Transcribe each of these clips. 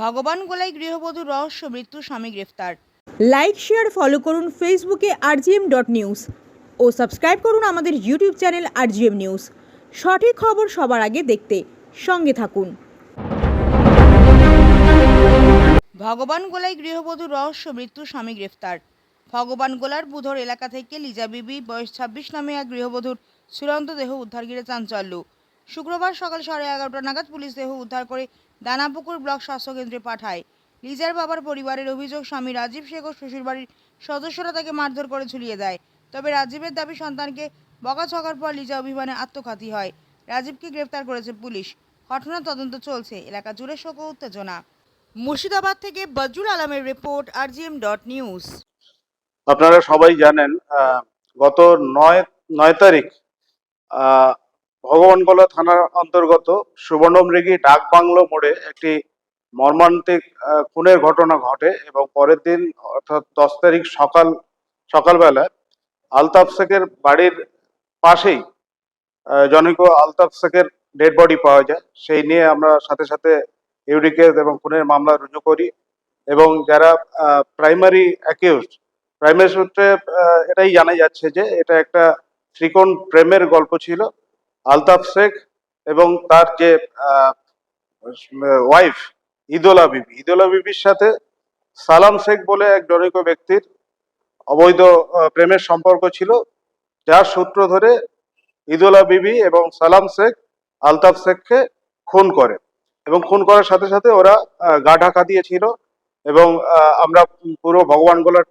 ভগবান গোলাই গৃহবধূর রহস্য মৃত্যু স্বামী গ্রেফতার। লাইক শেয়ার ফলো করুন ফেসবুকে আরজিএম ডট নিউজ ও সাবস্ক্রাইব করুন আমাদের ইউটিউব চ্যানেল আরজিএম নিউজ সঠিক খবর সবার আগে দেখতে সঙ্গে থাকুন। ভগবান গোলাই গৃহবধূর রহস্য মৃত্যু স্বামী গ্রেফতার। ভগবান গোলার বুধর এলাকা থেকে লিজা বিবি বয়স ছাব্বিশ নামে এক গৃহবধূর চূড়ান্ত দেহ উদ্ধার ঘিরে চাঞ্চল্য। শুক্রবার সকাল সাড়ে এগারোটা নাগাদ পুলিশ দেহ উদ্ধার করে দানাপুকুর ব্লক স্বাস্থ্যকেন্দ্রে পাঠায়। লিজার বাবার পরিবারের অভিযোগ, স্বামী রাজীব শেখ ও শ্বশুরবাড়ির সদস্যরা তাকে মারধর করে ঝুলিয়ে দেয়। তবে রাজীবের দাবি, সন্তানকে বকাঝকার পর লিজা অভিমানে আত্মঘাতী হয়। রাজীবকে গ্রেফতার করেছে পুলিশ। ঘটনার তদন্ত চলছে। এলাকা জুড়ে শোক উত্তেজনা। মুর্শিদাবাদ থেকে বজরুল আলমের রিপোর্ট, আরজিএম ডট নিউজ। আপনারা সবাই জানেন গত নয় নয় তারিখ ভগবানগোলা থানার অন্তর্গত সুবর্ণমৃগী ডাক বাংলো মোড়ে একটি মর্মান্তিক খুনের ঘটনা ঘটে এবং পরের দিন অর্থাৎ দশ তারিখ সকাল সকালবেলা আলতাফ শেখের বাড়ির পাশেই জনৈক আলতাফ শেখের ডেড বডি পাওয়া যায়। সেই নিয়ে আমরা সাথে সাথে ইউডিকেস এবং খুনের মামলা রুজু করি এবং যারা প্রাইমারি অ্যাকিউজ প্রাইমারি সূত্রে এটাই জানা যাচ্ছে যে এটা একটা ত্রিকোণ প্রেমের গল্প ছিল। আলতাফ শেখ এবং তার যে ওয়াইফ ইদোলা বিবি ইদোলা বিবির সাথে সালাম শেখ বলে এক জনৈক ব্যক্তির অবৈধ প্রেমের সম্পর্ক ছিল, যার সূত্র ধরে ইদোলা বিবি এবং সালাম শেখ আলতাফ শেখকে খুন করে এবং খুন করার সাথে সাথে ওরা গা ঢাকা দিয়েছিল এবং আমরা পুরো ভগবানগোলার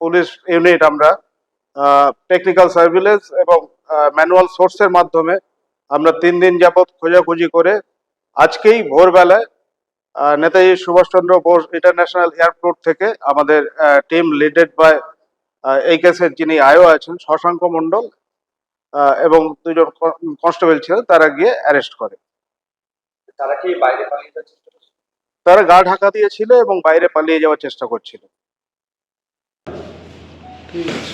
পুলিশ ইউনিট আমরা টেকনিক্যাল সার্ভিলেন্স এবং ম্যানুয়াল সোর্সের মাধ্যমে আমরা তিন দিন যাবৎ খোঁজাখুঁজি করে আজকেই ভোরবেলায় আহ, নেতাজি সুভাষচন্দ্র বোস ইন্টারন্যাশনাল এয়ারপোর্ট থেকে আমাদের টিম লিডেড বাই এই কেসের যিনি আয়ো আছেন শশাঙ্ক মণ্ডল আহ, এবং দুজন কনস্টেবল ছিলেন তারা গিয়ে অ্যারেস্ট করে। তারা কি বাইরে পালিয়ে যাওয়ার চেষ্টা করছে তারা গা ঢাকা দিয়েছিল এবং বাইরে পালিয়ে যাওয়ার চেষ্টা করছিল। এখন